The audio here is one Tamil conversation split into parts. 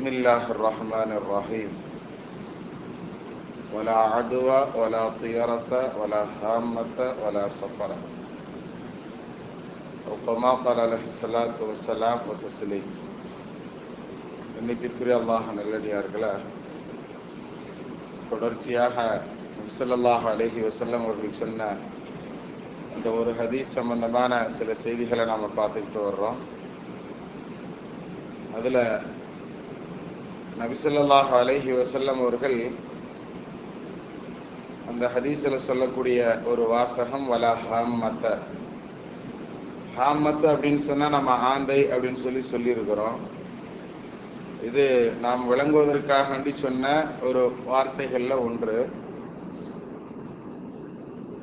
بسم الله الرحمن الرحيم ولا عدوى ولا طيرة ولا هامة ولا سفر أو كما قال عليه الصلاة والسلام وتسليم இன்னைக்கு அல்லாஹ் நல்லடியார்களே தொடர்ச்சியாக நபிசல்லாஹ் அலஹி வசல்லம் அவர்கள் சொன்ன அந்த ஒரு ஹதீஸ் சம்பந்தமான சில செய்திகளை நாம பார்த்துக்கிட்டு வர்றோம் அதுல நபிசல்லாஹ் அலஹி வசல்லம் அவர்கள் அந்த ஹதீஸ்ல சொல்லக்கூடிய ஒரு வாசகம் வலா ஹாமத்த ஹாமத்து அப்படின்னு சொன்னா நம்ம ஆந்தை அப்படின்னு சொல்லி சொல்லியிருக்கிறோம். இது நாம் விளங்குவதற்காக வேண்டி சொன்ன ஒரு வார்த்தைகள்ல ஒன்று.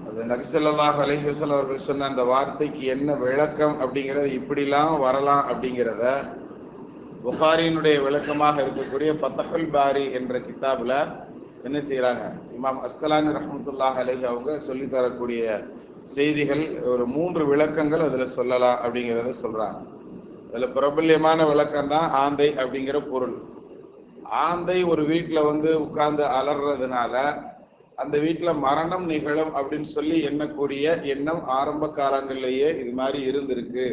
அது நபிசல்லாஹ் அலிஹசல் அவர்கள் சொன்ன அந்த வார்த்தைக்கு என்ன விளக்கம் அப்படிங்கிறது இப்படிலாம் வரலாம் அப்படிங்கிறத புகாரியினுடைய விளக்கமாக இருக்கக்கூடிய பத்தஹுல் பாரி என்ற கித்தாபில் என்ன செய்கிறாங்க? இமாம் அஸ்கலானி ரஹமத்துல்லாஹ் அலஹி அவங்க சொல்லித்தரக்கூடிய செய்திகள் ஒரு மூன்று விளக்கங்கள் அதில் சொல்லலாம் அப்படிங்கிறத சொல்கிறாங்க அதில் பிரபல்யமான விளக்கம் தான் ஆந்தை அப்படிங்கிற பொருள். ஆந்தை ஒரு வீட்டில் வந்து உட்கார்ந்து அலறதுனால அந்த வீட்டில் மரணம் நிகழும் அப்படின்னு சொல்லி எண்ணக்கூடிய எண்ணம் ஆரம்ப காலங்கள்லேயே இது மாதிரி இருந்திருக்கு.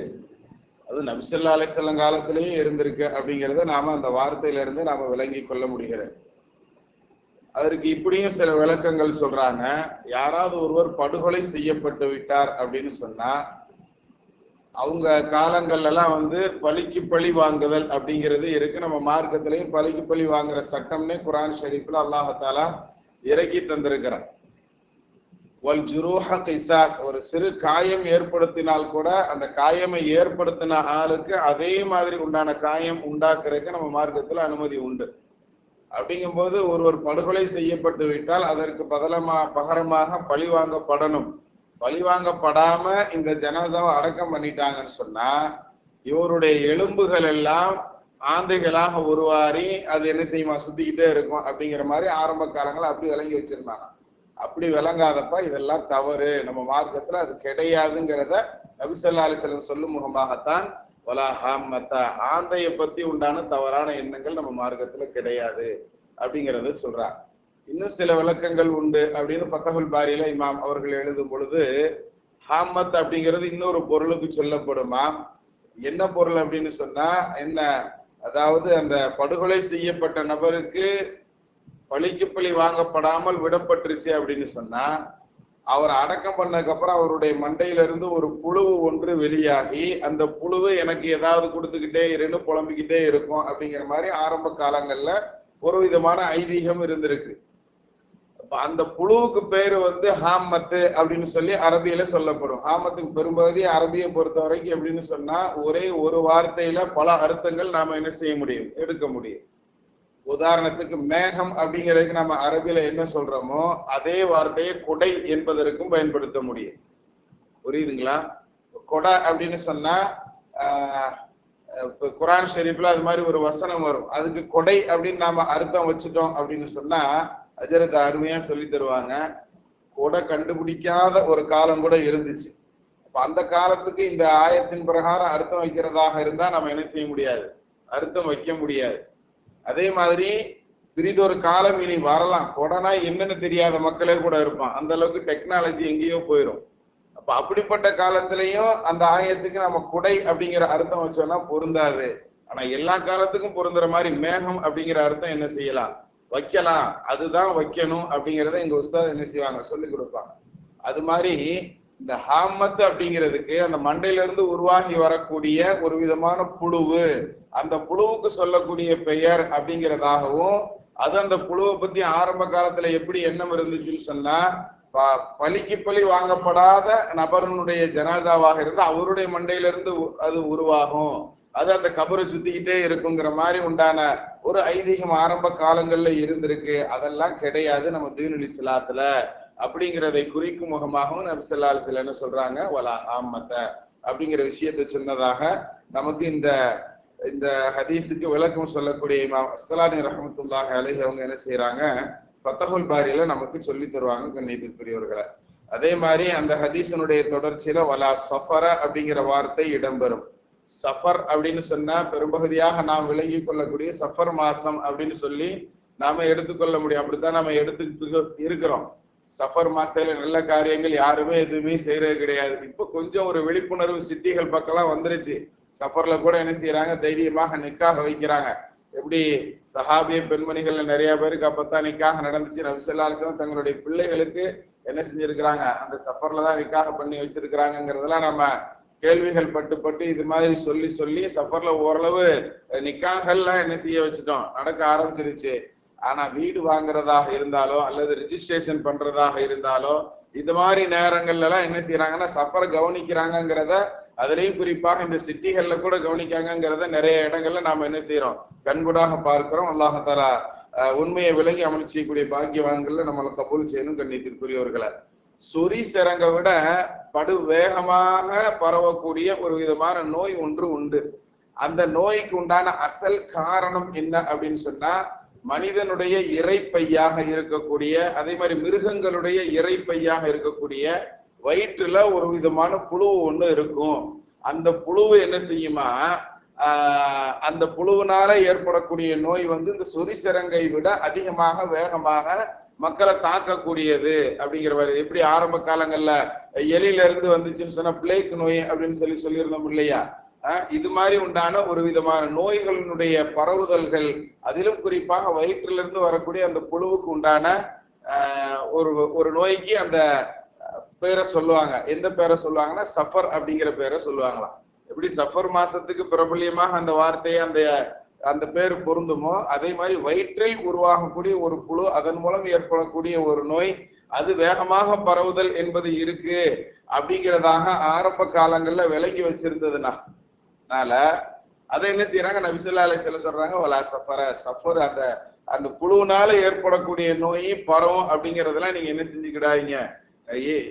அது நபிசல்லா அலிசல்லம் காலத்திலேயே இருந்திருக்கு அப்படிங்கிறத நாம அந்த வார்த்தையில இருந்து நாம விளங்கி கொள்ள முடிகிறது. அதற்கு இப்படியும் சில விளக்கங்கள் சொல்றாங்க. யாராவது ஒருவர் படுகொலை செய்யப்பட்டு விட்டார் அப்படின்னு சொன்னா அவங்க காலங்கள்ல எல்லாம் வந்து பழிக்கு பழி வாங்குதல் அப்படிங்கிறது இருக்கு. நம்ம மார்க்கத்திலையும் பழிக்கு பழி வாங்குற சட்டம்னே குரான் ஷரீஃப்ல அல்லாஹாலா இறக்கி தந்திருக்கிறான். ஒரு சிறு காயம் ஏற்படுத்தினால் கூட அந்த காயமை ஏற்படுத்தின ஆளுக்கு அதே மாதிரி உண்டான காயம் உண்டாக்குறதுக்கு நம்ம மார்க்கத்துல அனுமதி உண்டு. அப்படிங்கும்போது ஒருவர் படுகொலை செய்யப்பட்டு விட்டால் அதற்கு பதலமா பகரமாக பழி வாங்கப்படணும். பழி வாங்கப்படாம இந்த ஜனாசாவை அடக்கம் பண்ணிட்டாங்கன்னு சொன்னா இவருடைய எலும்புகள் எல்லாம் ஆந்தைகளாக உருவாரி அது என்ன செய்யுமா? சுத்திக்கிட்டே இருக்கும் அப்படிங்கிற மாதிரி ஆரம்ப காலங்கள் அப்படி விளங்கி வச்சிருந்தாங்க. அப்படி விளங்காதப்ப இதெல்லாம் தவறு. நம்ம மார்க்கத்துல அது கிடையாதுங்கிறத நபிசல்லா அலிசல்லம் சொல்லும் முகமாகத்தான் வலா ஹாமத்தா ஆந்தையை பத்தி உண்டான தவறான எண்ணங்கள் நம்ம மார்க்கத்துல கிடையாது அப்படிங்கறத சொல்றாங்க. இன்னும் சில விளக்கங்கள் உண்டு அப்படின்னு பத்தகுல் பாரியில இமாம் அவர்கள் எழுதும் பொழுது ஹாமத் அப்படிங்கிறது இன்னொரு பொருளுக்கு சொல்லப்படுமா? என்ன பொருள் அப்படின்னு சொன்னா என்ன? அதாவது அந்த படுகொலை செய்யப்பட்ட நபருக்கு பழிக்கு பழி வாங்கப்படாமல் விடப்பட்டுருச்சு அப்படின்னு சொன்னா அவர் அடக்கம் பண்ணதுக்கு அப்புறம் அவருடைய மண்டையிலிருந்து ஒரு புழுவு ஒன்று வெளியாகி அந்த புழுவு எனக்கு ஏதாவது கொடுத்துக்கிட்டே இருன்னு புலம்பிக்கிட்டே இருக்கும் அப்படிங்கிற மாதிரி ஆரம்ப காலங்கள்ல ஒரு விதமான ஐதீகம் இருந்திருக்கு. அந்த புழுவுக்கு பேரு வந்து ஹாமத்து அப்படின்னு சொல்லி அரபியில சொல்லப்படும். ஹாமத்துக்கு பெரும்பகுதி அரபியை பொறுத்த வரைக்கும் எப்படின்னு சொன்னா ஒரே ஒரு வார்த்தையில பல அர்த்தங்கள் நாம என்ன செய்ய முடியும்? எடுக்க முடியும். உதாரணத்துக்கு மேகம் அப்படிங்கிறதுக்கு நம்ம அரபியில என்ன சொல்றோமோ அதே வார்த்தையை கொடை என்பதற்கும் பயன்படுத்த முடியும். புரியுதுங்களா? கொடை அப்படின்னு சொன்னா குரான் ஷெரீஃப்ல அது மாதிரி ஒரு வசனம் வரும். அதுக்கு கொடை அப்படின்னு நாம அர்த்தம் வச்சுட்டோம் அப்படின்னு சொன்னா அஜரத்தை அருமையா சொல்லி தருவாங்க. கொடை கண்டுபிடிக்காத ஒரு காலம் கூட இருந்துச்சு. அப்ப அந்த காலத்துக்கு இந்த ஆயத்தின் பிரகாரம் அர்த்தம் வைக்கிறதாக இருந்தா நம்ம என்ன செய்ய முடியாது? அர்த்தம் வைக்க முடியாது. அதே மாதிரி பிரிதொரு காலம் இனி வரலாம். கொடனா என்னன்னு தெரியாத மக்களே கூட இருப்பான். அந்த அளவுக்கு டெக்னாலஜி எங்கேயோ போயிடும் அப்ப அப்படிப்பட்ட காலத்திலையும் அந்த ஆயத்துக்கு நம்ம குடை அப்படிங்கிற அர்த்தம் வச்சோம்னா பொருந்தாது. ஆனா எல்லா காலத்துக்கும் பொருந்துற மாதிரி மேகம் அப்படிங்கிற அர்த்தம் என்ன செய்யலாம்? வைக்கலாம். அதுதான் வைக்கணும் அப்படிங்கிறத எங்க உஸ்தாத் என்ன செய்வாங்க? சொல்லி கொடுப்பாங்க. அது மாதிரி இந்த ஹாமத் அப்படிங்கிறதுக்கு அந்த மண்டையில இருந்து உருவாகி வரக்கூடிய ஒரு விதமான புழுவு. அந்த புழுவுக்கு சொல்லக்கூடிய பெயர் அப்படிங்கிறதாகவும் அது அந்த புழுவை பத்தி ஆரம்ப காலத்துல எப்படி எண்ணம் இருந்துச்சுன்னு சொன்னா பழிக்கு பழி வாங்கப்படாத நபரனுடைய ஜனாதாவாக இருந்து அவருடைய மண்டையில இருந்து அது உருவாகும். அது அந்த கபரை சுத்திக்கிட்டே இருக்குங்கிற மாதிரி உண்டான ஒரு ஐதீகம் ஆரம்ப காலங்கள்ல இருந்திருக்கு. அதெல்லாம் கிடையாது நம்ம தீனுலி சிலாத்துல அப்படிங்கிறதை குறிக்கும் முகமாகவும் நபி சொல்லா சில என்ன சொல்றாங்க? வலா ஆமத்த அப்படிங்கிற விஷயத்த சொன்னதாக நமக்கு இந்த இந்த ஹதீஸுக்கு விளக்கம் சொல்லக்கூடிய இமாம் அஸ்கலானி ரஹமத்துல்லாஹ் அலஹி அவங்க என்ன செய்யறாங்க ஃபத்தஹுல் பாரியில நமக்கு சொல்லி தருவாங்க கண்ணியத்திற்குரியவர்களை அதே மாதிரி அந்த ஹதீஸனுடைய தொடர்ச்சியில வலா சஃபர அப்படிங்கிற வார்த்தை இடம்பெறும். சஃபர் அப்படின்னு சொன்னா பெரும்பகுதியாக நாம் விளங்கி கொள்ளக்கூடிய சஃபர் மாசம் அப்படின்னு சொல்லி நாம எடுத்துக்கொள்ள முடியும். அப்படித்தான் நாம எடுத்துக்கிட்டு இருக்கிறோம். சஃபர் மாசத்துல நல்ல காரியங்கள் யாருமே எதுவுமே செய்யறது கிடையாது. இப்ப கொஞ்சம் ஒரு விழிப்புணர்வு சிட்டிகள் பக்கம்லாம் வந்துருச்சு. சஃபர்ல கூட என்ன செய்யறாங்க தைரியமாக நிக்காக வைக்கிறாங்க. எப்படி சஹாபிய பெண்மணிகள் நிறைய பேருக்கு அப்பத்தான் நிக்காக நடந்துச்சு. நபிசல்லாசனம் தங்களுடைய பிள்ளைகளுக்கு என்ன செஞ்சிருக்கிறாங்க? அந்த சஃபர்ல தான் நிக்காக பண்ணி வச்சிருக்கிறாங்கிறதெல்லாம் நம்ம கேள்விகள் பட்டு பட்டு இது மாதிரி சொல்லி சொல்லி சஃபர்ல ஓரளவு நிக்காகல்லாம் என்ன செய்ய வச்சுட்டோம். நடக்க ஆரம்பிச்சிருச்சு. ஆனா வீடு வாங்குறதாக இருந்தாலோ அல்லது ரிஜிஸ்ட்ரேஷன் பண்றதாக இருந்தாலோ இது மாதிரி நேரங்கள்ல எல்லாம் என்ன செய்யறாங்கன்னா சஃபரை கவனிக்கிறாங்கிறத அதுலயும் குறிப்பாக இந்த சிட்டிகள்ல கூட கவனிக்காங்கிறத நிறைய இடங்கள்ல நாம என்ன செய்யறோம் கண்கூடாக பார்க்கிறோம். அல்லாஹாலா உண்மையை விலகி அமல் செய்யக்கூடிய பாக்கியவான்கள்ல நம்மளை கபூல் செய்யணும் கண்ணியத்திற்குரியவர்களை. சொறி சிறங்க விட படு வேகமாக பரவக்கூடிய ஒரு விதமான நோய் ஒன்று உண்டு. அந்த நோய்க்கு உண்டான அசல் காரணம் என்ன அப்படின்னு சொன்னா மனிதனுடைய இறைப்பையாக இருக்கக்கூடிய அதே மாதிரி மிருகங்களுடைய இறைப்பையாக இருக்கக்கூடிய வயிற்றுல ஒரு விதமான புழு ஒண்ணு இருக்கும். அந்த புழுவு என்ன செய்யுமா? அந்த புழுவினால ஏற்படக்கூடிய நோய் வந்து இந்த சொரிசிறங்கை விட அதிகமாக வேகமாக மக்களை தாக்கக்கூடியது அப்படிங்கிற மாதிரி. எப்படி ஆரம்ப காலங்கள்ல எலியில இருந்து வந்துச்சுன்னு சொன்னா பிளேக் நோய் அப்படின்னு சொல்லி சொல்லியிருந்தோம் இல்லையா? இது மாதிரி உண்டான ஒரு விதமான நோய்களினுடைய பரவுதல்கள் அதிலும் குறிப்பாக வயிற்றிலிருந்து வரக்கூடிய அந்த புழுவுக்கு உண்டான ஒரு ஒரு நோய்க்கு அந்த பேரை சொல்லுவாங்க. எந்த பேரை சொல்லுவாங்கன்னா சஃபர் அப்படிங்கிற பேரை சொல்லுவாங்களாம். எப்படி சஃபர் மாசத்துக்கு பிரபல்யமாக அந்த வார்த்தையை அந்த அந்த பேர் பொருந்துமோ அதே மாதிரி வயிற்றில் உருவாகக்கூடிய ஒரு புழு அதன் மூலம் ஏற்படக்கூடிய ஒரு நோய் அது வேகமாக பரவுதல் என்பது இருக்கு அப்படிங்கிறதாக ஆரம்ப காலங்கள்ல விளங்கி அதனால அதை என்ன செய்யறாங்க நபிசுல்லா அலிஸ்ல சொல்றாங்க ஒலா சஃபர சஃபர் அந்த அந்த குழுவினால ஏற்படக்கூடிய நோய் பரவும் அப்படிங்கறதெல்லாம் நீங்க என்ன செஞ்சுக்கிடாதீங்க.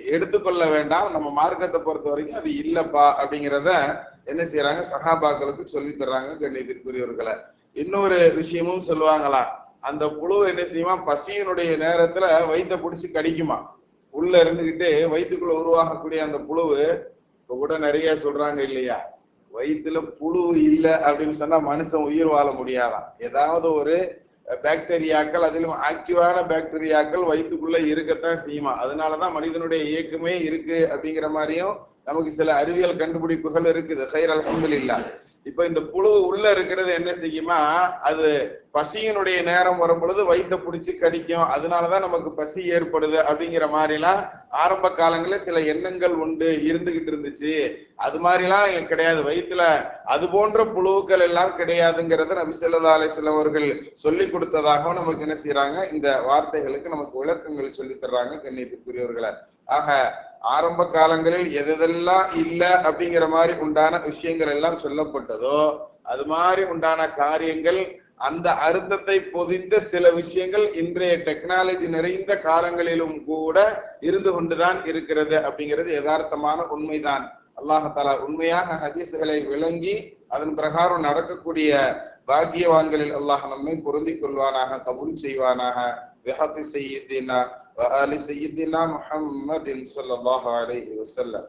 எடுத்துக்கொள்ள வேண்டாம். நம்ம மார்க்கத்தை பொறுத்த வரைக்கும் அது இல்லப்பா அப்படிங்கிறத என்ன செய்யறாங்க சகாபாக்களுக்கு சொல்லி தர்றாங்க கண்ணியத்திற்குரியவர்களை. இன்னொரு விஷயமும் சொல்லுவாங்களா? அந்த புழு என்ன செய்யுமா? பசியினுடைய நேரத்துல வயிற்ற பிடிச்சி கடிக்குமா? உள்ள இருந்துகிட்டு வயிற்றுக்குள்ள உருவாகக்கூடிய அந்த புழுவு இப்ப கூட நிறைய சொல்றாங்க இல்லையா? வயிற்றுல புழு இல்லை அப்படின்னு சொன்னா மனுஷன் உயிர் வாழ முடியாதான். ஏதாவது ஒரு பாக்டீரியாக்கள் அதிலும் ஆக்டிவான பாக்டீரியாக்கள் வயிற்றுக்குள்ள இருக்கத்தான் செய்யுமா? அதனாலதான் மனிதனுடைய இயக்கமே இருக்கு அப்படிங்கிற மாதிரியும் நமக்கு சில அறிவியல் கண்டுபிடிப்புகள் இருக்குது. ஹைர் அலமது இல்லா இப்ப இந்த புழு உள்ள இருக்கிறது என்ன செய்யுமா? அது பசியினுடைய நேரம் வரும் பொழுது வயிற்ற பிடிச்சி கடிக்கும். அதனாலதான் நமக்கு பசி ஏற்படுது அப்படிங்கிற மாதிரிலாம் ஆரம்ப காலங்களில் சில எண்ணங்கள் உண்டு இருந்துகிட்டு இருந்துச்சு. அது மாதிரிலாம் கிடையாது. வயிற்றுல அது போன்ற புழுக்கள் எல்லாம் கிடையாதுங்கிறத நபி சொல்லதா சிலவர்கள் சொல்லி கொடுத்ததாகவும் நமக்கு என்ன செய்யறாங்க இந்த வார்த்தைகளுக்கு நமக்கு விளக்கங்கள் சொல்லி தர்றாங்க கண்ணியத்துக்குரியவர்களை. ஆக ஆரம்ப காலங்களில் எதெல்லாம் இல்லை அப்படிங்கிற மாதிரி உண்டான விஷயங்கள் எல்லாம் சொல்லப்பட்டதோ அது மாதிரி உண்டான காரியங்கள் அந்த அர்த்தத்தை பொதிந்த சில விஷயங்கள் இன்றைய டெக்னாலஜி நிறைந்த காலங்களிலும் கூட இருந்து கொண்டுதான் இருக்கிறது அப்படிங்கிறது யதார்த்தமான உண்மைதான் அல்லாஹாலா உண்மையாக ஹதீசுகளை விளங்கி அதன் பிரகாரம் நடக்கக்கூடிய பாக்கியவான்களில் அல்லாஹ் நம்மை பொருந்திக் கொள்வானாக கபூல் செய்வானாக بحق سيدنا وآل سيدنا محمد صلى الله عليه وسلم